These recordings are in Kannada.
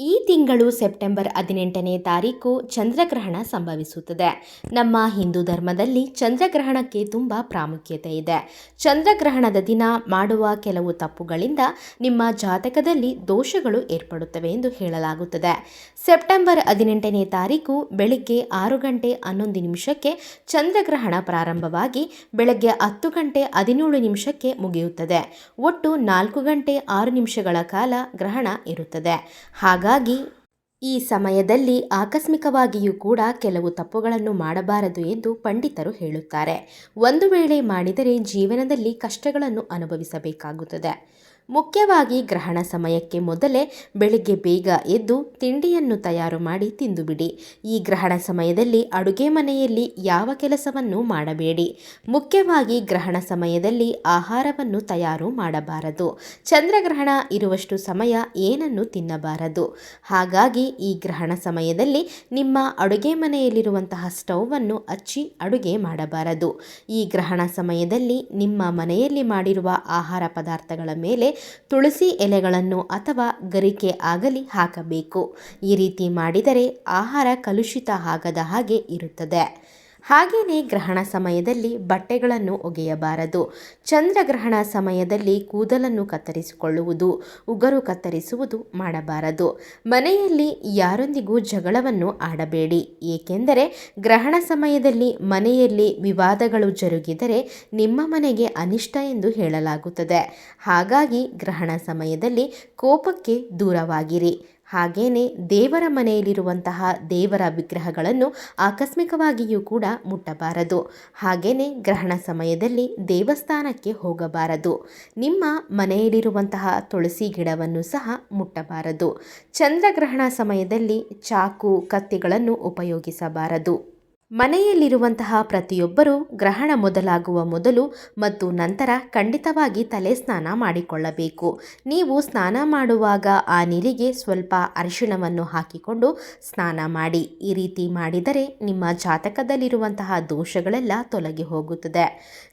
ಈ ತಿಂಗಳು ಸೆಪ್ಟೆಂಬರ್ ಹದಿನೆಂಟನೇ ತಾರೀಕು ಚಂದ್ರಗ್ರಹಣ ಸಂಭವಿಸುತ್ತದೆ. ನಮ್ಮ ಹಿಂದೂ ಧರ್ಮದಲ್ಲಿ ಚಂದ್ರಗ್ರಹಣಕ್ಕೆ ತುಂಬ ಪ್ರಾಮುಖ್ಯತೆ ಇದೆ. ಚಂದ್ರಗ್ರಹಣದ ದಿನ ಮಾಡುವ ಕೆಲವು ತಪ್ಪುಗಳಿಂದ ನಿಮ್ಮ ಜಾತಕದಲ್ಲಿ ದೋಷಗಳು ಏರ್ಪಡುತ್ತವೆ ಎಂದು ಹೇಳಲಾಗುತ್ತದೆ. ಸೆಪ್ಟೆಂಬರ್ ಹದಿನೆಂಟನೇ ತಾರೀಕು ಬೆಳಿಗ್ಗೆ ಆರು ಗಂಟೆ ಹನ್ನೊಂದು ನಿಮಿಷಕ್ಕೆ ಚಂದ್ರಗ್ರಹಣ ಪ್ರಾರಂಭವಾಗಿ ಬೆಳಗ್ಗೆ ಹತ್ತು ಗಂಟೆ ಹದಿನೇಳು ನಿಮಿಷಕ್ಕೆ ಮುಗಿಯುತ್ತದೆ. ಒಟ್ಟು ನಾಲ್ಕು ಗಂಟೆ ಆರು ನಿಮಿಷಗಳ ಕಾಲ ಗ್ರಹಣ ಇರುತ್ತದೆ. ಹಾಗಾಗಿ ಈ ಸಮಯದಲ್ಲಿ ಆಕಸ್ಮಿಕವಾಗಿಯೂ ಕೂಡ ಕೆಲವು ತಪ್ಪುಗಳನ್ನು ಮಾಡಬಾರದು ಎಂದು ಪಂಡಿತರು ಹೇಳುತ್ತಾರೆ. ಒಂದು ವೇಳೆ ಮಾಡಿದರೆ ಜೀವನದಲ್ಲಿ ಕಷ್ಟಗಳನ್ನು ಅನುಭವಿಸಬೇಕಾಗುತ್ತದೆ. ಮುಖ್ಯವಾಗಿ ಗ್ರಹಣ ಸಮಯಕ್ಕೆ ಮೊದಲೇ ಬೆಳಿಗ್ಗೆ ಬೇಗ ಎದ್ದು ತಿಂಡಿಯನ್ನು ತಯಾರು ಮಾಡಿ ತಿಂದುಬಿಡಿ. ಈ ಗ್ರಹಣ ಸಮಯದಲ್ಲಿ ಅಡುಗೆ ಮನೆಯಲ್ಲಿ ಯಾವ ಕೆಲಸವನ್ನು ಮಾಡಬೇಡಿ. ಮುಖ್ಯವಾಗಿ ಗ್ರಹಣ ಸಮಯದಲ್ಲಿ ಆಹಾರವನ್ನು ತಯಾರು ಮಾಡಬಾರದು. ಚಂದ್ರಗ್ರಹಣ ಇರುವಷ್ಟು ಸಮಯ ಏನನ್ನು ತಿನ್ನಬಾರದು. ಹಾಗಾಗಿ ಈ ಗ್ರಹಣ ಸಮಯದಲ್ಲಿ ನಿಮ್ಮ ಅಡುಗೆ ಮನೆಯಲ್ಲಿರುವಂತಹ ಸ್ಟೌವನ್ನು ಹಚ್ಚಿ ಅಡುಗೆ ಮಾಡಬಾರದು. ಈ ಗ್ರಹಣ ಸಮಯದಲ್ಲಿ ನಿಮ್ಮ ಮನೆಯಲ್ಲಿ ಮಾಡಿರುವ ಆಹಾರ ಪದಾರ್ಥಗಳ ಮೇಲೆ ತುಳಸಿ ಎಲೆಗಳನ್ನು ಅಥವಾ ಗರಿಕೆ ಆಗಲಿ ಹಾಕಬೇಕು. ಈ ರೀತಿ ಮಾಡಿದರೆ ಆಹಾರ ಕಲುಷಿತ ಆಗದ ಹಾಗೆ ಇರುತ್ತದೆ. ಹಾಗೆಯೇ ಗ್ರಹಣ ಸಮಯದಲ್ಲಿ ಬಟ್ಟೆಗಳನ್ನು ಒಗೆಯಬಾರದು. ಚಂದ್ರಗ್ರಹಣ ಸಮಯದಲ್ಲಿ ಕೂದಲನ್ನು ಕತ್ತರಿಸಿಕೊಳ್ಳುವುದು, ಉಗುರು ಕತ್ತರಿಸುವುದು ಮಾಡಬಾರದು. ಮನೆಯಲ್ಲಿ ಯಾರೊಂದಿಗೂ ಜಗಳವನ್ನು ಆಡಬೇಡಿ. ಏಕೆಂದರೆ ಗ್ರಹಣ ಸಮಯದಲ್ಲಿ ಮನೆಯಲ್ಲಿ ವಿವಾದಗಳು ಜರುಗಿದರೆ ನಿಮ್ಮ ಮನೆಗೆ ಅನಿಷ್ಟ ಎಂದು ಹೇಳಲಾಗುತ್ತದೆ. ಹಾಗಾಗಿ ಗ್ರಹಣ ಸಮಯದಲ್ಲಿ ಕೋಪಕ್ಕೆ ದೂರವಾಗಿರಿ. ಹಾಗೆಯೇ ದೇವರ ಮನೆಯಲ್ಲಿರುವಂತಹ ದೇವರ ವಿಗ್ರಹಗಳನ್ನು ಆಕಸ್ಮಿಕವಾಗಿಯೂ ಕೂಡ ಮುಟ್ಟಬಾರದು. ಹಾಗೆಯೇ ಗ್ರಹಣ ಸಮಯದಲ್ಲಿ ದೇವಸ್ಥಾನಕ್ಕೆ ಹೋಗಬಾರದು. ನಿಮ್ಮ ಮನೆಯಲ್ಲಿರುವಂತಹ ತುಳಸಿ ಗಿಡವನ್ನು ಸಹ ಮುಟ್ಟಬಾರದು. ಚಂದ್ರಗ್ರಹಣ ಸಮಯದಲ್ಲಿ ಚಾಕು, ಕತ್ತಿಗಳನ್ನು ಉಪಯೋಗಿಸಬಾರದು. ಮನೆಯಲ್ಲಿರುವಂತಹ ಪ್ರತಿಯೊಬ್ಬರೂ ಗ್ರಹಣ ಮೊದಲಾಗುವ ಮೊದಲು ಮತ್ತು ನಂತರ ಖಂಡಿತವಾಗಿ ತಲೆ ಸ್ನಾನ ಮಾಡಿಕೊಳ್ಳಬೇಕು. ನೀವು ಸ್ನಾನ ಮಾಡುವಾಗ ಆ ನೀರಿಗೆ ಸ್ವಲ್ಪ ಅರಿಶಿಣವನ್ನು ಹಾಕಿಕೊಂಡು ಸ್ನಾನ ಮಾಡಿ. ಈ ರೀತಿ ಮಾಡಿದರೆ ನಿಮ್ಮ ಜಾತಕದಲ್ಲಿರುವಂತಹ ದೋಷಗಳೆಲ್ಲ ತೊಲಗಿ ಹೋಗುತ್ತದೆ.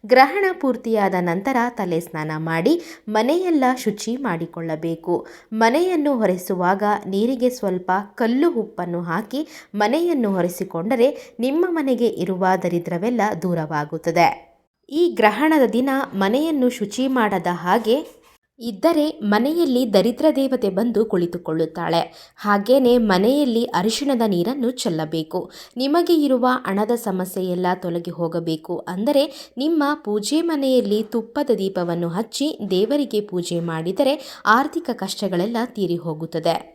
ಗ್ರಹಣ ಪೂರ್ತಿಯಾದ ನಂತರ ತಲೆ ಸ್ನಾನ ಮಾಡಿ ಮನೆಯೆಲ್ಲ ಶುಚಿ ಮಾಡಿಕೊಳ್ಳಬೇಕು. ಮನೆಯನ್ನು ಹೊರೆಸುವಾಗ ನೀರಿಗೆ ಸ್ವಲ್ಪ ಕಲ್ಲು ಉಪ್ಪನ್ನು ಹಾಕಿ ಮನೆಯನ್ನು ಹೊರೆಸಿಕೊಂಡರೆ ನಿಮ್ಮ ಮನೆಗೆ ಇರುವ ದರಿದ್ರವೆಲ್ಲ ದೂರವಾಗುತ್ತದೆ. ಈ ಗ್ರಹಣದ ದಿನ ಮನೆಯನ್ನು ಶುಚಿ ಮಾಡದ ಹಾಗೆ ಇದ್ದರೆ ಮನೆಯಲ್ಲಿ ದರಿದ್ರ ದೇವತೆ ಬಂದು ಕುಳಿತುಕೊಳ್ಳುತ್ತಾಳೆ. ಹಾಗೇನೆ ಮನೆಯಲ್ಲಿ ಅರಿಶಿಣದ ನೀರನ್ನು ಚೆಲ್ಲಬೇಕು. ನಿಮಗೆ ಇರುವ ಹಣದ ಸಮಸ್ಯೆ ಎಲ್ಲ ತೊಲಗಿ ಹೋಗಬೇಕು. ಅಂದರೆ ನಿಮ್ಮ ಪೂಜೆ ಮನೆಯಲ್ಲಿ ತುಪ್ಪದ ದೀಪವನ್ನು ಹಚ್ಚಿ ದೇವರಿಗೆ ಪೂಜೆ ಮಾಡಿದರೆ ಆರ್ಥಿಕ ಕಷ್ಟಗಳೆಲ್ಲ ತೀರಿ ಹೋಗುತ್ತದೆ.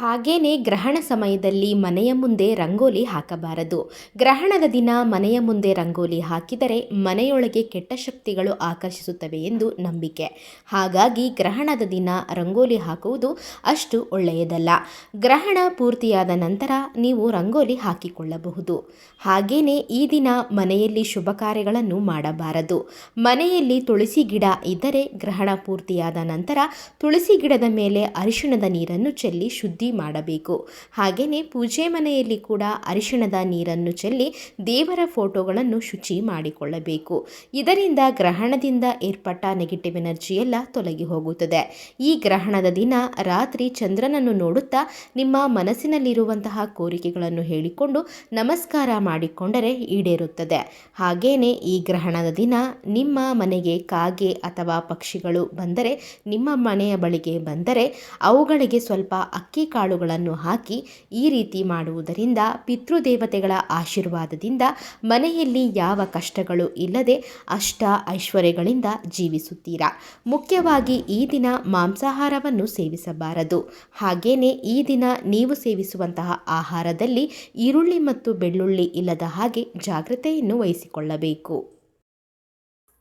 ಹಾಗೇನೆ ಗ್ರಹಣ ಸಮಯದಲ್ಲಿ ಮನೆಯ ಮುಂದೆ ರಂಗೋಲಿ ಹಾಕಬಾರದು. ಗ್ರಹಣದ ದಿನ ಮನೆಯ ಮುಂದೆ ರಂಗೋಲಿ ಹಾಕಿದರೆ ಮನೆಯೊಳಗೆ ಕೆಟ್ಟ ಶಕ್ತಿಗಳು ಆಕರ್ಷಿಸುತ್ತವೆ ಎಂದು ನಂಬಿಕೆ. ಹಾಗಾಗಿ ಗ್ರಹಣದ ದಿನ ರಂಗೋಲಿ ಹಾಕುವುದು ಅಷ್ಟು ಒಳ್ಳೆಯದಲ್ಲ. ಗ್ರಹಣ ಪೂರ್ತಿಯಾದ ನಂತರ ನೀವು ರಂಗೋಲಿ ಹಾಕಿಕೊಳ್ಳಬಹುದು. ಹಾಗೇನೆ ಈ ದಿನ ಮನೆಯಲ್ಲಿ ಶುಭ ಕಾರ್ಯಗಳನ್ನು ಮಾಡಬಾರದು. ಮನೆಯಲ್ಲಿ ತುಳಸಿ ಗಿಡ ಇದ್ದರೆ ಗ್ರಹಣ ಪೂರ್ತಿಯಾದ ನಂತರ ತುಳಸಿ ಗಿಡದ ಮೇಲೆ ಅರಿಶಿಣದ ನೀರನ್ನು ಚೆಲ್ಲಿ ಶುದ್ಧಿ ಮಾಡಬೇಕು. ಹಾಗೆಯೇ ಪೂಜೆ ಮನೆಯಲ್ಲಿ ಕೂಡ ಅರಿಶಿಣದ ನೀರನ್ನು ಚೆಲ್ಲಿ ದೇವರ ಫೋಟೋಗಳನ್ನು ಶುಚಿ ಮಾಡಿಕೊಳ್ಳಬೇಕು. ಇದರಿಂದ ಗ್ರಹಣದಿಂದ ಏರ್ಪಟ್ಟ ನೆಗೆಟಿವ್ ಎನರ್ಜಿ ಎಲ್ಲ ತೊಲಗಿ ಹೋಗುತ್ತದೆ. ಈ ಗ್ರಹಣದ ದಿನ ರಾತ್ರಿ ಚಂದ್ರನನ್ನು ನೋಡುತ್ತಾ ನಿಮ್ಮ ಮನಸ್ಸಿನಲ್ಲಿರುವಂತಹ ಕೋರಿಕೆಗಳನ್ನು ಹೇಳಿಕೊಂಡು ನಮಸ್ಕಾರ ಮಾಡಿಕೊಂಡರೆ ಈಡೇರುತ್ತದೆ. ಹಾಗೇನೆ ಈ ಗ್ರಹಣದ ದಿನ ನಿಮ್ಮ ಮನೆಗೆ ಕಾಗೆ ಅಥವಾ ಪಕ್ಷಿಗಳು ಬಂದರೆ, ನಿಮ್ಮ ಮನೆಯ ಬಳಿಗೆ ಬಂದರೆ, ಅವುಗಳಿಗೆ ಸ್ವಲ್ಪ ಅಕ್ಕಿ ಕಾಳುಗಳನ್ನು ಹಾಕಿ ಈ ರೀತಿ ಮಾಡುವುದರಿಂದ ಪಿತೃದೇವತೆಗಳ ಆಶೀರ್ವಾದದಿಂದ ಮನೆಯಲ್ಲಿ ಯಾವ ಕಷ್ಟಗಳು ಇಲ್ಲದೆ ಅಷ್ಟ ಐಶ್ವರ್ಯಗಳಿಂದ ಜೀವಿಸುತ್ತೀರಾ? ಮುಖ್ಯವಾಗಿ ಈ ದಿನ ಮಾಂಸಾಹಾರವನ್ನು ಸೇವಿಸಬಾರದು. ಹಾಗೇನೆ ಈ ದಿನ ನೀವು ಸೇವಿಸುವಂತಹ ಆಹಾರದಲ್ಲಿ ಈರುಳ್ಳಿ ಮತ್ತು ಬೆಳ್ಳುಳ್ಳಿ ಇಲ್ಲದ ಹಾಗೆ ಜಾಗ್ರತೆಯನ್ನು ವಹಿಸಿಕೊಳ್ಳಬೇಕು.